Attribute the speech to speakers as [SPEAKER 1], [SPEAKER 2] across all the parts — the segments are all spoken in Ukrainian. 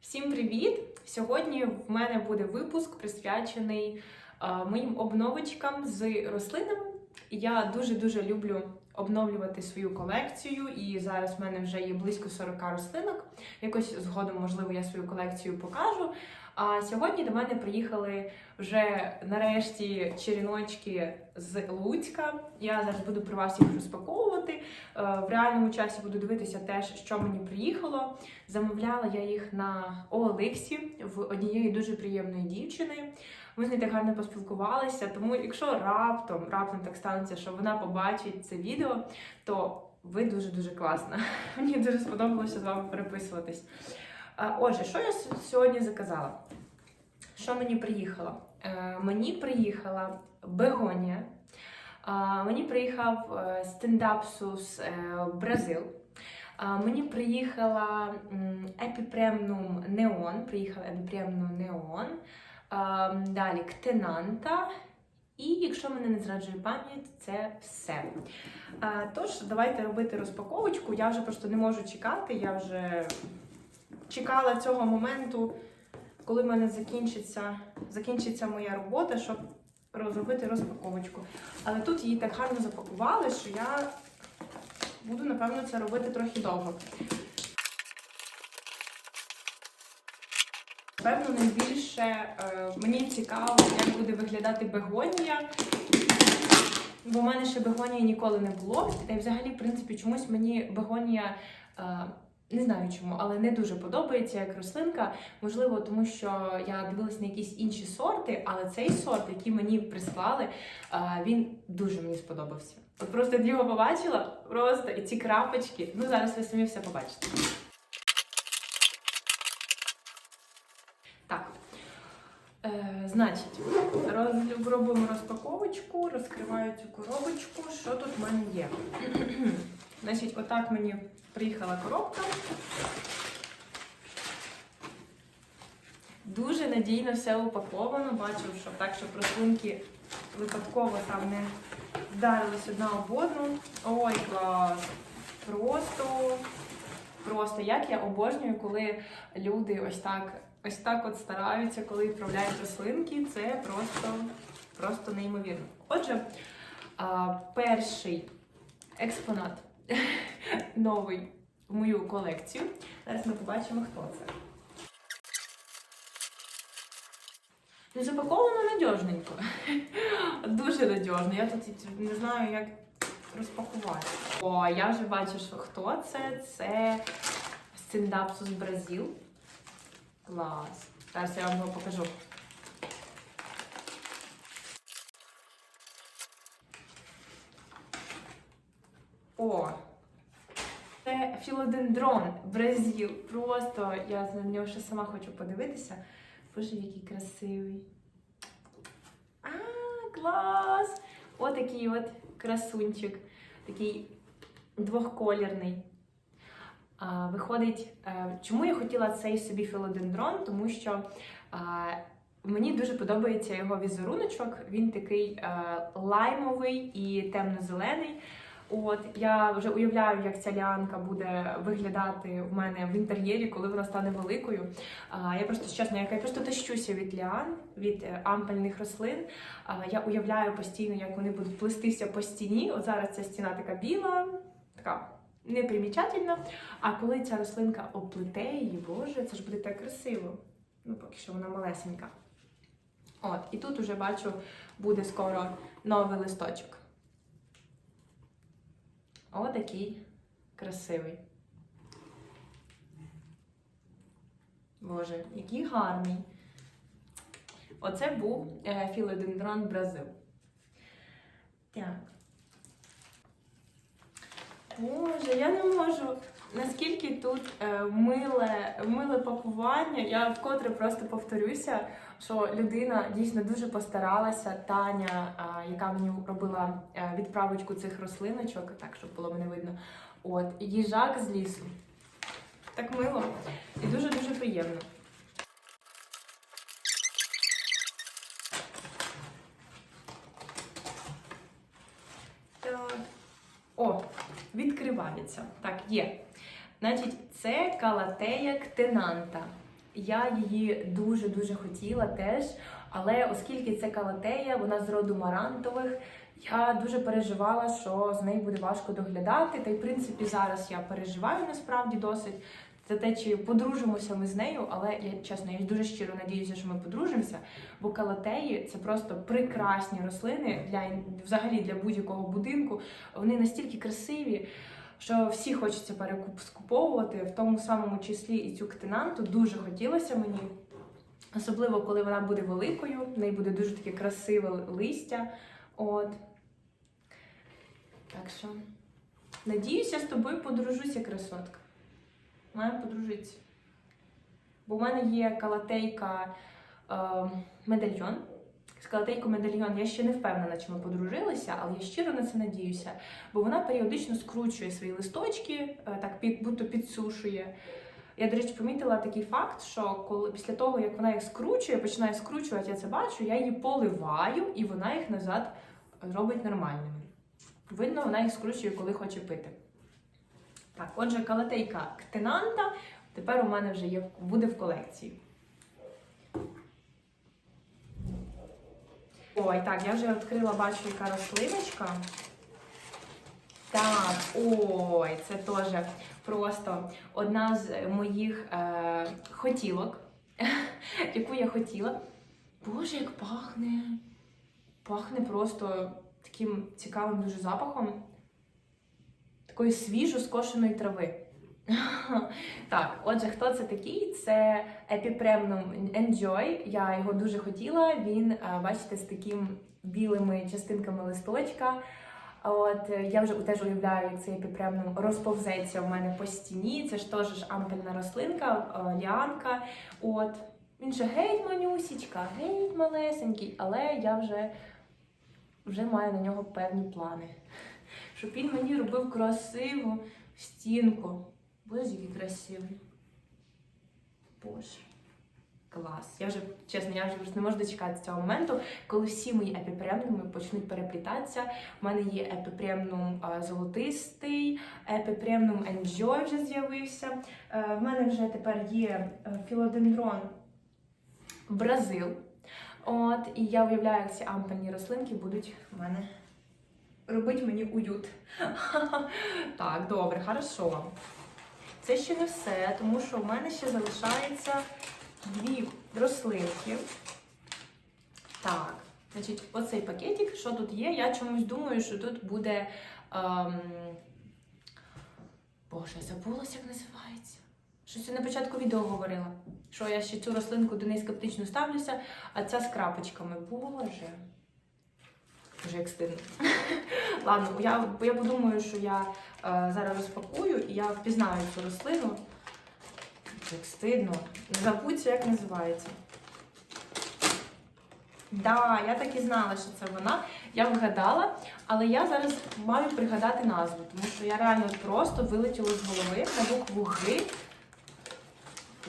[SPEAKER 1] Всім привіт! Сьогодні в мене буде випуск присвячений е, моїм обновочкам з рослинами. Я дуже-дуже люблю обновлювати свою колекцію, і зараз в мене вже є близько 40 рослинок. Якось згодом, можливо, я свою колекцію покажу. А сьогодні до мене приїхали вже нарешті черіночки з Луцька. Я зараз буду при вас їх розпаковувати. Е, В реальному часі буду дивитися теж, що мені приїхало. Замовляла я їх на OLX в однієї дуже приємної дівчини. Ми з нею так гарно поспілкувалися. Тому, якщо раптом, раптом так станеться, що вона побачить це відео, то ви дуже дуже класна. Мені дуже сподобалося з вами переписуватись. Отже, що я сьогодні заказала? Що мені приїхало? Е, мені приїхала бегонія. Мені приїхав е, стендапсус е, Бразил. Мені приїхала епіпремнум неон. Приїхав епіпремнум неон. Далі ктенанта. І якщо мене не зраджує пам'ять, це все. Тож, давайте робити розпаковочку. Я вже просто не можу чекати. Я вже чекала цього моменту, коли в мене закінчиться, закінчиться моя робота, щоб розробити розпаковочку. Але тут її так гарно запакували, що я буду, напевно, це робити трохи довго. Певно, найбільше е, мені цікаво, як буде виглядати бегонія. Бо в мене ще бегонії ніколи не було. Й взагалі, в принципі, чомусь мені бегонія. Е, не знаю чому, але не дуже подобається як рослинка. Можливо, тому що я дивилась на якісь інші сорти, але цей сорт, який мені прислали, е, він дуже мені сподобався. От просто його побачила, просто і ці крапочки. Ну зараз ви самі все побачите. Так. Е, значить, роз, робимо розпаковочку, розкриваю цю коробочку. Що тут в мене є? Значить, отак мені приїхала коробка. Дуже надійно все упаковано. Бачу, що так, щоб рослинки випадково там не вдарились одна об одну. Ой, клас! Просто, просто як я обожнюю, коли люди ось так, ось так от стараються, коли відправляють рослинки. Це просто, просто неймовірно. Отже, перший експонат новий в мою колекцію. Зараз ми побачимо, хто це. Ну, запаковано надіжненько. Дуже надіжно. Я тут не знаю, як розпакувати. О, я вже бачу, що хто це. Це Сциндапсус Бразил. Клас. Зараз я вам його покажу. О! Це філодендрон Бразил. Просто я на нього ще сама хочу подивитися. Боже, який красивий. А, клас! Отакий от красунчик. Такий двохколірний. А, виходить, е, чому я хотіла цей собі філодендрон? Тому що а, мені дуже подобається його візеруночок. Він такий е, лаймовий і темно-зелений. От я вже уявляю, як ця ліанка буде виглядати в мене в інтер'єрі, коли вона стане великою. А, я просто чесно, я просто тащуся від ліан, від е, ампельних рослин. А, я уявляю постійно, як вони будуть плестися по стіні. От зараз ця стіна така біла, така непримічательна. А коли ця рослинка оплете її, боже, це ж буде так красиво. Ну, поки що вона малесенька. От, і тут уже бачу, буде скоро новий листочок. Отакий красивий. Боже, який гарний. Оце був е, філодендрон Бразил. Так. Боже, я не можу. Наскільки тут е, миле, миле пакування, я вкотре просто повторюся, що людина дійсно дуже постаралася. Таня, е, яка мені робила е, відправочку цих рослиночок, так щоб було мене видно. От, їжак з лісу. Так мило і дуже-дуже приємно. Так. О, відкривається. Так, є. Значить, це калатея ктенанта. Я її дуже-дуже хотіла теж, але оскільки це калатея, вона з роду марантових, я дуже переживала, що з нею буде важко доглядати. Та й в принципі зараз я переживаю насправді досить за те, чи подружимося ми з нею, але я чесно, я дуже щиро надіюся, що ми подружимося, бо калатеї це просто прекрасні рослини для взагалі для будь-якого будинку. Вони настільки красиві. Що всі хочеться перекуп скуповувати, в тому самому числі і цю ктинанту дуже хотілося мені. Особливо, коли вона буде великою, в неї буде дуже таке красиве листя. От. Так що, надіюся, з тобою подружуся, красотка. Маємо подружитися. Бо в мене є калатейка е, медальйон. З калатейкою медальйон я ще не впевнена, чи ми подружилися, але я щиро на це надіюся. Бо вона періодично скручує свої листочки, е, так під, будто підсушує. Я, до речі, помітила такий факт, що коли після того, як вона їх скручує, починає скручувати, я це бачу, я її поливаю і вона їх назад робить нормальними. Видно, вона їх скручує, коли хоче пити. Так, отже, калатейка ктенанта тепер у мене вже є, буде в колекції. Ой, так, я вже відкрила, бачу, яка рослиночка. Так, ой, це теж просто одна з моїх е, хотілок, яку я хотіла. Боже, як пахне! Пахне просто таким цікавим дуже запахом такої свіжо скошеної трави. Так, отже, хто це такий? Це Epipремnum Enjoy. Я його дуже хотіла. Він, е, бачите, з такими білими частинками листочка. От е, я вже теж уявляю, як цей епіпремнум розповзеться в мене по стіні. Це ж теж ампельна рослинка, е, ліанка. От він же геть манюсічка, геть малесенький, але я вже, вже маю на нього певні плани. Щоб він мені робив красиву стінку. Боже, який красивий. Боже. Клас. Я вже, чесно, я вже просто не можу дочекатися цього моменту, коли всі мої епіпремнуми почнуть переплітатися. У мене є епіпремнум а, золотистий, епіпремнум Enjoy вже з'явився. Е, В мене вже тепер є е, філодендрон Бразил. От, і я уявляю, як ці ампельні рослинки будуть в мене робити мені уют. Так, добре, хорошо. Це ще не все, тому що в мене ще залишається дві рослинки. Так, значить, оцей пакетик, що тут є? Я чомусь думаю, що тут буде. Ем... Боже, я забулася, як називається. Щось я на початку відео говорила, що я ще цю рослинку до неї скептично ставлюся, а ця з крапочками. Боже. Вже як стидно. Ладно, я, я подумаю, що я е, зараз розпакую і я впізнаю цю рослину. Як стидно. Забудься, як називається. Да, я так і знала, що це вона. Я вгадала, але я зараз маю пригадати назву, тому що я реально просто вилетіла з голови на букву Г.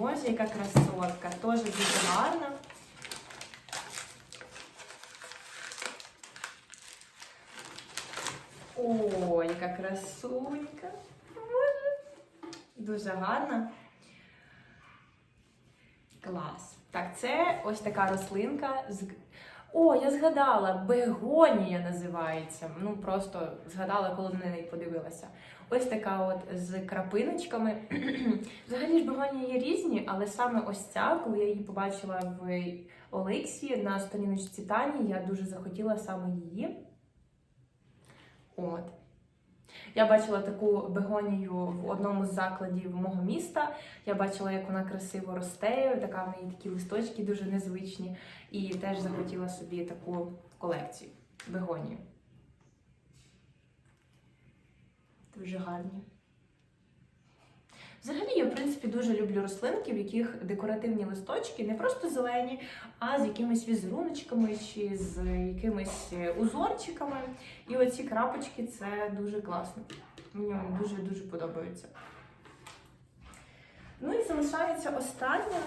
[SPEAKER 1] Ось яка красотка. Теж дуже гарна. О, яка красунька. Дуже гарна. Клас. Так, це ось така рослинка з. О, я згадала, бегонія називається. Ну, просто згадала, коли на неї подивилася. Ось така от з крапиночками. Взагалі ж бегонії є різні, але саме ось ця, коли я її побачила в Олексі на сторіночці Тані, я дуже захотіла саме її. От. Я бачила таку бегонію в одному з закладів мого міста. Я бачила, як вона красиво росте, така в неї такі листочки дуже незвичні. І теж захотіла собі таку колекцію бегонію. Дуже гарні. Взагалі, я, в принципі, дуже люблю рослинки, в яких декоративні листочки не просто зелені, а з якимись візеруночками чи з якимись узорчиками. І оці крапочки це дуже класно. Мені дуже-дуже подобаються. Ну і залишається остання.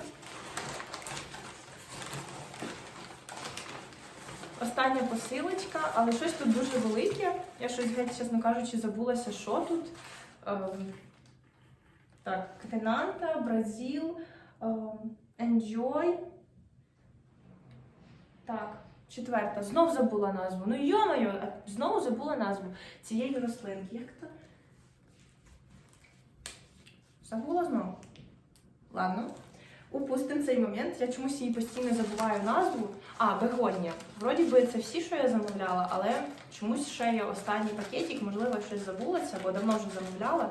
[SPEAKER 1] Остання посилочка, але щось тут дуже велике. Я щось, геть, чесно кажучи, забулася, що тут. Ем, так, Ктенанта, Бразил, Ем, Enjoy. Так, четверта. Знов забула назву. Ну йомаю, а знову забула назву цієї рослинки. Як то? Забула знову. Ладно. Упустимо цей момент. Я чомусь її постійно забуваю назву. А, бегонія. Вроді би це всі, що я замовляла, але чомусь ще є останній пакетик, можливо, щось забулося, бо давно вже замовляла.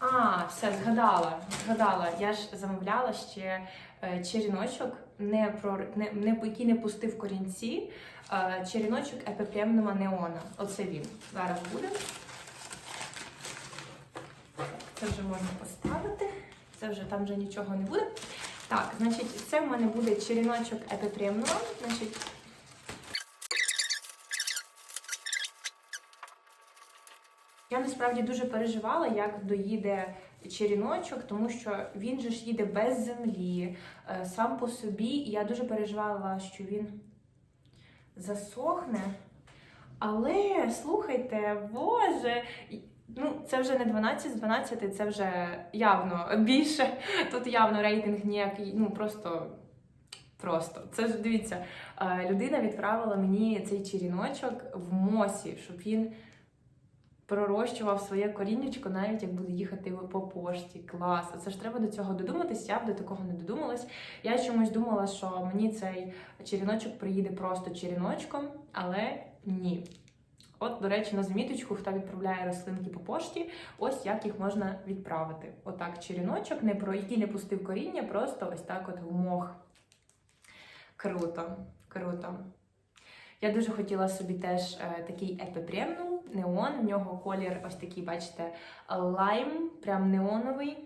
[SPEAKER 1] А, все, згадала. Згадала. Я ж замовляла ще е, черіночок, не про не, не який не пустив корінці. Е, черіночок епіпремнума неона. Оце він. Зараз буде. Це вже можна поставити. Це вже там вже нічого не буде. Так, значить, це в мене буде черіночок епіпремнума. Значить, Я насправді дуже переживала, як доїде черіночок, тому що він же ж їде без землі, е, сам по собі. І я дуже переживала, що він засохне. Але слухайте, боже, ну це вже не 12 з 12, це вже явно більше. Тут явно рейтинг ніякий, ну просто. Просто це ж дивіться, е, людина відправила мені цей черіночок в мосі, щоб він пророщував своє коріннячко, навіть як буде їхати по пошті. Клас. Це ж треба до цього додуматись. Я б до такого не додумалась. Я чомусь думала, що мені цей черіночок приїде просто черіночком, але ні. От, до речі, на заміточку, хто відправляє рослинки по пошті, ось як їх можна відправити. Отак, черіночок, не про який не пустив коріння, просто ось так от в. Круто, круто. Я дуже хотіла собі теж е, такий епіпремнум, неон. В нього колір ось такий, бачите, лайм, прям неоновий.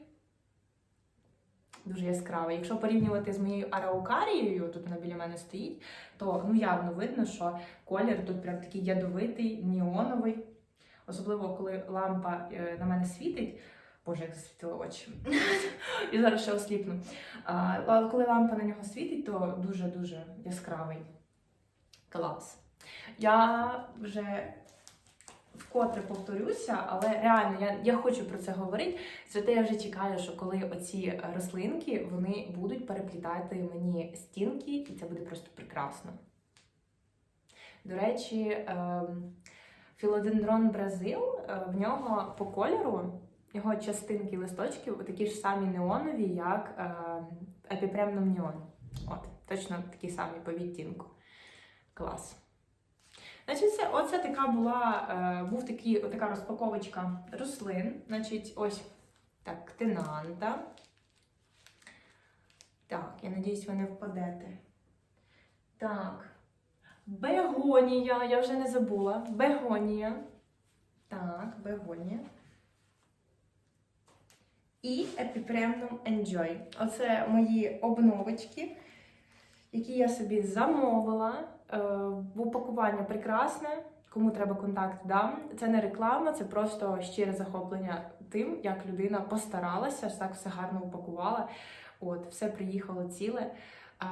[SPEAKER 1] Дуже яскравий. Якщо порівнювати з моєю араукарією, тут вона біля мене стоїть, то ну явно видно, що колір тут прям такий ядовитий, неоновий. Особливо, коли лампа е, на мене світить. Боже, як засвітили очі. І зараз ще осліпну. А, коли лампа на нього світить, то дуже-дуже яскравий. Клас. Я вже вкотре повторюся, але реально я, я хочу про це говорити. Зате я вже чекаю, що коли оці рослинки вони будуть переплітати мені стінки, і це буде просто прекрасно. До речі, ем, філодендрон Бразил, е, в нього по кольору його частинки листочків такі ж самі неонові, як е, епіпремном неон. От, точно такі самі по відтінку. Клас. Значить, це, оце така була, е, був такий, така розпаковочка рослин. Значить, ось так, тенанта. Так, я надіюсь, ви не впадете. Так. Бегонія, я вже не забула. Бегонія. Так, бегонія. І епіпремнум Enjoy. Оце мої обновочки, які я собі замовила. Е, В упакування прекрасне. Кому треба контакт, дам. Це не реклама, це просто щире захоплення тим, як людина постаралася, так все гарно упакувала. От, все приїхало ціле. А,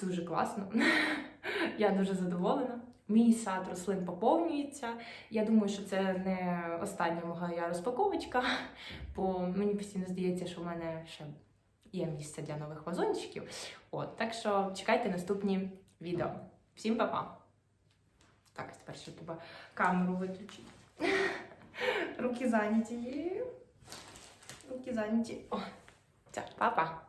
[SPEAKER 1] дуже класно. Я дуже задоволена. Мій сад рослин поповнюється. Я думаю, що це не остання моя розпаковочка, бо мені постійно здається, що в мене ще є місце для нових вазончиків. От, так що чекайте наступні відео. Всім па-па! Так, тепер ще треба камеру виключити. Руки зайняті. Руки зайняті. О, все, па-па!